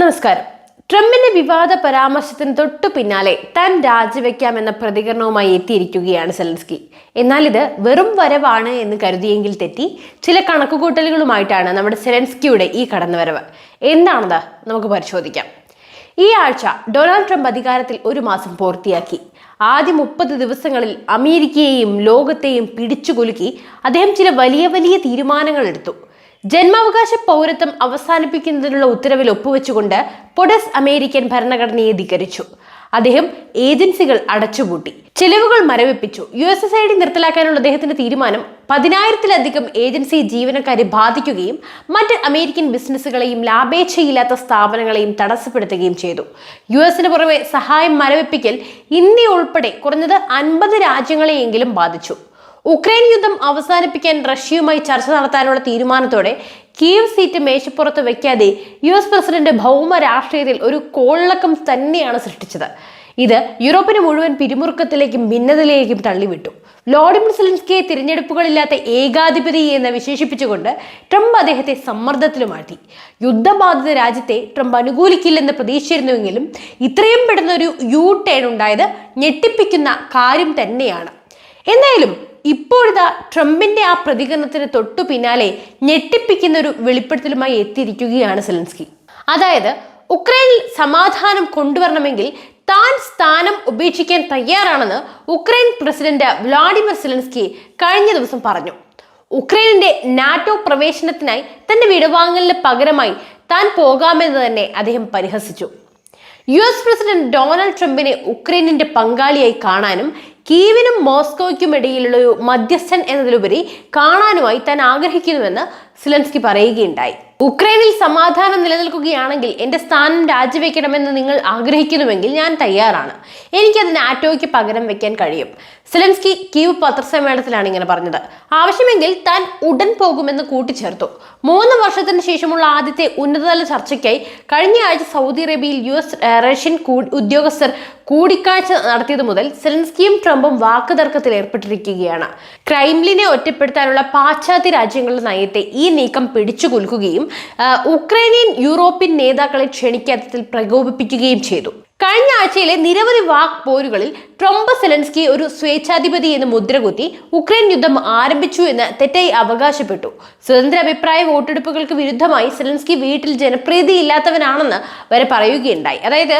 നമസ്കാരം. ട്രംപിന്റെ വിവാദ പരാമർശത്തിന് തൊട്ടു പിന്നാലെ താൻ രാജിവെക്കാമെന്ന പ്രതികരണവുമായി എത്തിയിരിക്കുകയാണ് സെലൻസ്കി. എന്നാൽ ഇത് വെറും വരവാണ് എന്ന് കരുതിയെങ്കിൽ തെറ്റി ചില കണക്കുകൂട്ടലുകളുമായിട്ടാണ് നമ്മുടെ സെലൻസ്കിയുടെ ഈ കടന്നുവരവ്. എന്താണത്? നമുക്ക് പരിശോധിക്കാം. ഈ ആഴ്ച ഡൊണാൾഡ് ട്രംപ് അധികാരത്തിൽ ഒരു മാസം പൂർത്തിയാക്കി. ആദ്യ മുപ്പത് ദിവസങ്ങളിൽ അമേരിക്കയെയും ലോകത്തെയും പിടിച്ചുകുലുക്കി അദ്ദേഹം ചില വലിയ വലിയ തീരുമാനങ്ങൾ എടുത്തു. ജന്മാവകാശ പൗരത്വം അവസാനിപ്പിക്കുന്നതിനുള്ള ഉത്തരവിൽ ഒപ്പുവെച്ചുകൊണ്ട് പൊഡസ് അമേരിക്കൻ ഭരണഘടനയെ ധിക്കരിച്ചു. അദ്ദേഹം ഏജൻസികൾ അടച്ചുപൂട്ടി. ചെലവുകൾ മരവിപ്പിച്ചു. U S S I D നിർത്തലാക്കാനുള്ള അദ്ദേഹത്തിന്റെ തീരുമാനം പതിനായിരത്തിലധികം ഏജൻസി ജീവനക്കാരെ ബാധിക്കുകയും മറ്റ് അമേരിക്കൻ ബിസിനസ്സുകളെയും ലാഭേച്ഛയില്ലാത്ത സ്ഥാപനങ്ങളെയും തടസ്സപ്പെടുത്തുകയും ചെയ്തു. യു എസിന് പുറമെ സഹായം മരവിപ്പിക്കൽ ഇന്ത്യ ഉൾപ്പെടെ കുറഞ്ഞത് അൻപത് രാജ്യങ്ങളെയെങ്കിലും ബാധിച്ചു. ഉക്രൈൻ യുദ്ധം അവസാനിപ്പിക്കാൻ റഷ്യയുമായി ചർച്ച നടത്താനുള്ള തീരുമാനത്തോടെ കീവ് സീറ്റ് മേശപ്പുറത്ത് വെക്കാതെ യു എസ് പ്രസിഡന്റ് ഭൗമ രാഷ്ട്രീയത്തിൽ ഒരു കോളിളക്കം തന്നെയാണ് സൃഷ്ടിച്ചത്. ഇത് യൂറോപ്പിന് മുഴുവൻ പിരിമുറുക്കത്തിലേക്കും ഭിന്നതയിലേക്കും തള്ളിവിട്ടു. വ്ളാഡിമിർ സെലൻസ്കിയെ തിരഞ്ഞെടുപ്പുകളില്ലാത്ത ഏകാധിപതി എന്ന് വിശേഷിപ്പിച്ചുകൊണ്ട് ട്രംപ് അദ്ദേഹത്തെ സമ്മർദ്ദത്തിലുമാറ്റി യുദ്ധബാധിത രാജ്യത്തെ ട്രംപ് അനുകൂലിക്കില്ലെന്ന് പ്രതീക്ഷിച്ചിരുന്നുവെങ്കിലും ഇത്രയും പെടുന്ന ഒരു യു ടേൺ ഉണ്ടായത് ഞെട്ടിപ്പിക്കുന്ന കാര്യം തന്നെയാണ്. എന്തായാലും ഇപ്പോഴിതാ ട്രംപിന്റെ ആ പ്രതികരണത്തിന് തൊട്ടു പിന്നാലെ ഞെട്ടിപ്പിക്കുന്ന ഒരു വെളിപ്പെടുത്തലുമായി എത്തിയിരിക്കുകയാണ് സെലൻസ്കി. അതായത് ഉക്രൈനിൽ സമാധാനം കൊണ്ടുവരണമെങ്കിൽ താൻ സ്ഥാനം ഉപേക്ഷിക്കാൻ തയ്യാറാണെന്ന് ഉക്രൈൻ പ്രസിഡന്റ് വ്ളാഡിമിർ സെലൻസ്കി കഴിഞ്ഞ ദിവസം പറഞ്ഞു. ഉക്രൈനിന്റെ നാറ്റോ പ്രവേശനത്തിനായി തന്റെ വിടവാങ്ങലിന് പകരമായി താൻ പോകാമെന്ന് തന്നെ അദ്ദേഹം പരിഹസിച്ചു. യു എസ് പ്രസിഡന്റ് ഡൊണാൾഡ് ട്രംപിനെ ഉക്രൈനിന്റെ പങ്കാളിയായി കാണാനും കീവിനും മോസ്കോയ്ക്കും ഇടയിലുള്ള ഒരു മധ്യസ്ഥൻ എന്നതിലുപരി കാണാനുമായി താൻ ആഗ്രഹിക്കുന്നുവെന്ന് സിലൻസ്കി പറയുകയുണ്ടായി. ഉക്രൈനിൽ സമാധാനം നിലനിൽക്കുകയാണെങ്കിൽ എന്റെ സ്ഥാനം രാജിവെക്കണമെന്ന് നിങ്ങൾ ആഗ്രഹിക്കുന്നുവെങ്കിൽ ഞാൻ തയ്യാറാണ്. എനിക്കത് നാറ്റോയ്ക്ക് പകരം വെക്കാൻ കഴിയും. സിലൻസ്കി കീവ് പത്രസമ്മേളനത്തിലാണ് ഇങ്ങനെ പറഞ്ഞത്. ആവശ്യമെങ്കിൽ താൻ ഉടൻ പോകുമെന്ന് കൂട്ടിച്ചേർത്തു. മൂന്ന് വർഷത്തിന് ശേഷമുള്ള ആദ്യത്തെ ഉന്നതതല ചർച്ചയ്ക്കായി കഴിഞ്ഞ ആഴ്ച സൗദി അറേബ്യയിൽ യു എസ് റഷ്യൻ ഉദ്യോഗസ്ഥർ കൂടിക്കാഴ്ച നടത്തിയത് മുതൽ സെലൻസ്കിയും ട്രംപും വാക്കുതർക്കത്തിൽ ഏർപ്പെട്ടിരിക്കുകയാണ്. ക്രൈംലിനെ ഒറ്റപ്പെടുത്താനുള്ള പാശ്ചാത്യ രാജ്യങ്ങളുടെ നയത്തെ ഈ നീക്കം പിടിച്ചുകുലുക്കുകയും ആ, ഉക്രൈനിയൻ യൂറോപ്യൻ നേതാക്കളെ ക്ഷണിക്കാത്തതിൽ പ്രകോപിപ്പിക്കുകയും ചെയ്തു. കഴിഞ്ഞ ആഴ്ചയിലെ നിരവധി വാക് പോരുകളിൽ ട്രംപ് സെലൻസ്കി ഒരു സ്വേച്ഛാധിപതി എന്ന് മുദ്രകുത്തി ഉക്രൈൻ യുദ്ധം ആരംഭിച്ചു എന്ന് തെറ്റായി അവകാശപ്പെട്ടു. സ്വതന്ത്ര അഭിപ്രായ വോട്ടെടുപ്പുകൾക്ക് വിരുദ്ധമായി സെലൻസ്കി വീട്ടിൽ ജനപ്രീതി ഇല്ലാത്തവനാണെന്ന് വരെ പറയുകയുണ്ടായി. അതായത്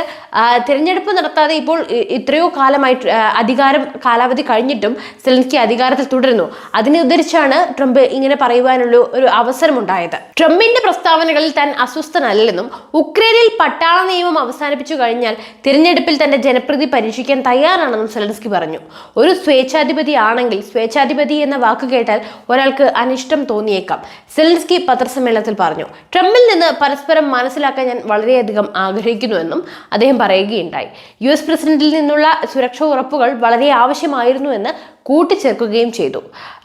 തിരഞ്ഞെടുപ്പ് നടത്താതെ ഇപ്പോൾ എത്രയോ കാലമായിട്ട് അധികാരം കാലാവധി കഴിഞ്ഞിട്ടും സെലൻസ്കി അധികാരത്തിൽ തുടരുന്നു. അതിനെ ഉദ്ധരിച്ചാണ് ട്രംപ് ഇങ്ങനെ പറയുവാനുള്ള ഒരു അവസരമുണ്ടായത്. ട്രംപിന്റെ പ്രസ്താവനകളിൽ താൻ അസ്വസ്ഥനല്ലെന്നും ഉക്രൈനിൽ പട്ടാള നിയമം അവസാനിപ്പിച്ചു കഴിഞ്ഞാൽ തിരഞ്ഞെടുപ്പിൽ തന്റെ ജനപ്രീതി പരീക്ഷിക്കാൻ തയ്യാറാണെന്നും സെലൻസ്കി പറഞ്ഞു. ഒരു സ്വേച്ഛാധിപതി ആണെങ്കിൽ സ്വേച്ഛാധിപതി എന്ന വാക്ക് കേട്ടാൽ ഒരാൾക്ക് അനിഷ്ടം തോന്നിയേക്കാം സെലൻസ്കി പത്രസമ്മേളനത്തിൽ പറഞ്ഞു. ട്രംപിൽ നിന്ന് പരസ്പരം മനസ്സിലാക്കാൻ ഞാൻ വളരെയധികം ആഗ്രഹിക്കുന്നുവെന്നും അദ്ദേഹം പറയുകയുണ്ടായി. യു എസ് പ്രസിഡന്റിൽ നിന്നുള്ള സുരക്ഷാ ഉറപ്പുകൾ വളരെ ആവശ്യമായിരുന്നു എന്ന് കൂട്ടിച്ചേർക്കുകയും ചെയ്തു.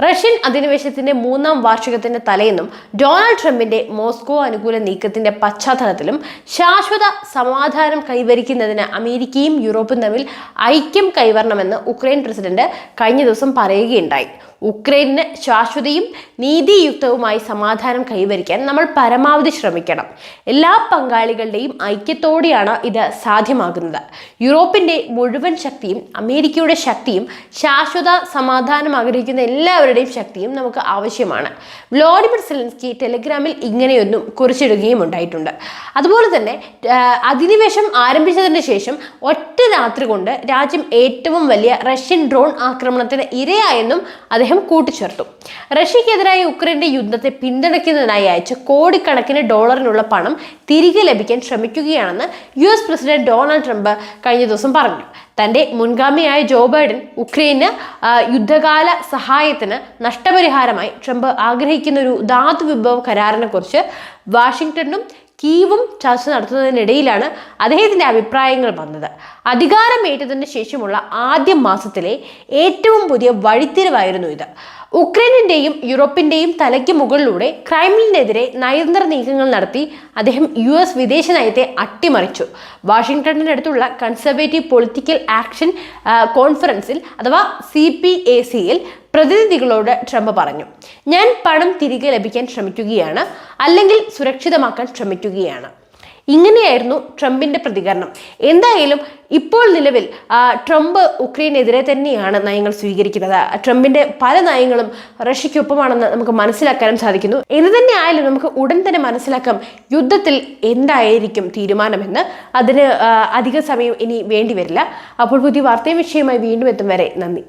റഷ്യൻ അധിനിവേശത്തിന്റെ മൂന്നാം വാർഷികത്തിന്റെ തലേന്നും ഡൊണാൾഡ് ട്രംപിന്റെ മോസ്കോ അനുകൂല നീക്കത്തിന്റെ പശ്ചാത്തലത്തിലും ശാശ്വത സമാധാനം കൈവരിക്കുന്നതിന് അമേരിക്കയും യൂറോപ്പും തമ്മിൽ ഐക്യം കൈവരണമെന്ന് ഉക്രൈൻ പ്രസിഡന്റ് കഴിഞ്ഞ ദിവസം പറയുകയുണ്ടായി. ഉക്രൈനിന് ശാശ്വതയും നീതിയുക്തവുമായി സമാധാനം കൈവരിക്കാൻ നമ്മൾ പരമാവധി ശ്രമിക്കണം. എല്ലാ പങ്കാളികളുടെയും ഐക്യത്തോടെയാണ് ഇത് സാധ്യമാകുന്നത്. യൂറോപ്പിന്റെ മുഴുവൻ ശക്തിയും അമേരിക്കയുടെ ശക്തിയും ശാശ്വത സമാധാനം ആഗ്രഹിക്കുന്ന എല്ലാവരുടെയും ശക്തിയും നമുക്ക് ആവശ്യമാണ്. വ്ലോഡിമിർ സെലൻസ്കി ടെലിഗ്രാമിൽ ഇങ്ങനെയൊന്നും കുറിച്ചിടുകയും ഉണ്ടായിട്ടുണ്ട്. അതുപോലെ തന്നെ അധിനിവേശം ആരംഭിച്ചതിന് ശേഷം ഒറ്റ രാത്രി കൊണ്ട് രാജ്യം ഏറ്റവും വലിയ റഷ്യൻ ഡ്രോൺ ആക്രമണത്തിന് ഇരയായെന്നും അദ്ദേഹം കൂട്ടിച്ചേർത്തു. റഷ്യക്കെതിരായ ഉക്രൈന്റെ യുദ്ധത്തെ പിന്തുണയ്ക്കുന്നതിനായി അയച്ച കോടിക്കണക്കിന് ഡോളറിനുള്ള പണം തിരികെ ലഭിക്കാൻ ശ്രമിക്കുകയാണെന്ന് U S president Donald Trump കഴിഞ്ഞ ദിവസം പറഞ്ഞു. തന്റെ മുൻഗാമിയായ ജോ ബൈഡൻ ഉക്രൈന് യുദ്ധകാല സഹായത്തിന് നഷ്ടപരിഹാരമായി ട്രംപ് ആഗ്രഹിക്കുന്ന ഒരു ധാതു വിഭവ കരാറിനെ കുറിച്ച് കീവും ചർച്ച നടത്തുന്നതിനിടയിലാണ് അദ്ദേഹത്തിന്റെ അഭിപ്രായങ്ങൾ വന്നത്. അധികാരമേറ്റതിന് ശേഷമുള്ള ആദ്യ മാസത്തിലെ ഏറ്റവും പുതിയ വഴിത്തിരിവായിരുന്നു ഇത്. ഉക്രൈനിന്റെയും യൂറോപ്പിന്റെയും തലയ്ക്ക് മുകളിലൂടെ ക്രൈമിലിനെതിരെ നയതന്ത്ര നീക്കങ്ങൾ നടത്തി അദ്ദേഹം യു എസ് വിദേശ നയത്തെ അട്ടിമറിച്ചു. വാഷിംഗ്ടണിനടുത്തുള്ള കൺസർവേറ്റീവ് പൊളിറ്റിക്കൽ ആക്ഷൻ കോൺഫറൻസിൽ അഥവാ സി പി എ സിയിൽ പ്രതിനിധികളോട് ട്രംപ് പറഞ്ഞു ഞാൻ പണം തിരികെ ലഭിക്കാൻ ശ്രമിക്കുകയാണ് അല്ലെങ്കിൽ സുരക്ഷിതമാക്കാൻ ശ്രമിക്കുകയാണ്. ഇങ്ങനെയായിരുന്നു ട്രംപിന്റെ പ്രതികരണം. എന്തായാലും ഇപ്പോൾ നിലവിൽ ട്രംപ് ഉക്രൈനെതിരെ തന്നെയാണ് നയങ്ങൾ സ്വീകരിക്കുന്നത്. ട്രംപിന്റെ പല നയങ്ങളും റഷ്യക്കൊപ്പമാണെന്ന് നമുക്ക് മനസ്സിലാക്കാനും സാധിക്കുന്നു. എന്ത് തന്നെ ആയാലും നമുക്ക് ഉടൻ തന്നെ മനസ്സിലാക്കാം യുദ്ധത്തിൽ എന്തായിരിക്കും തീരുമാനമെന്ന്. അതിന് അധിക സമയം ഇനി വേണ്ടി വരില്ല. അപ്പോൾ പുതിയ വാർത്തയും വിഷയമായി വീണ്ടും എത്തും വരെ. നന്ദി.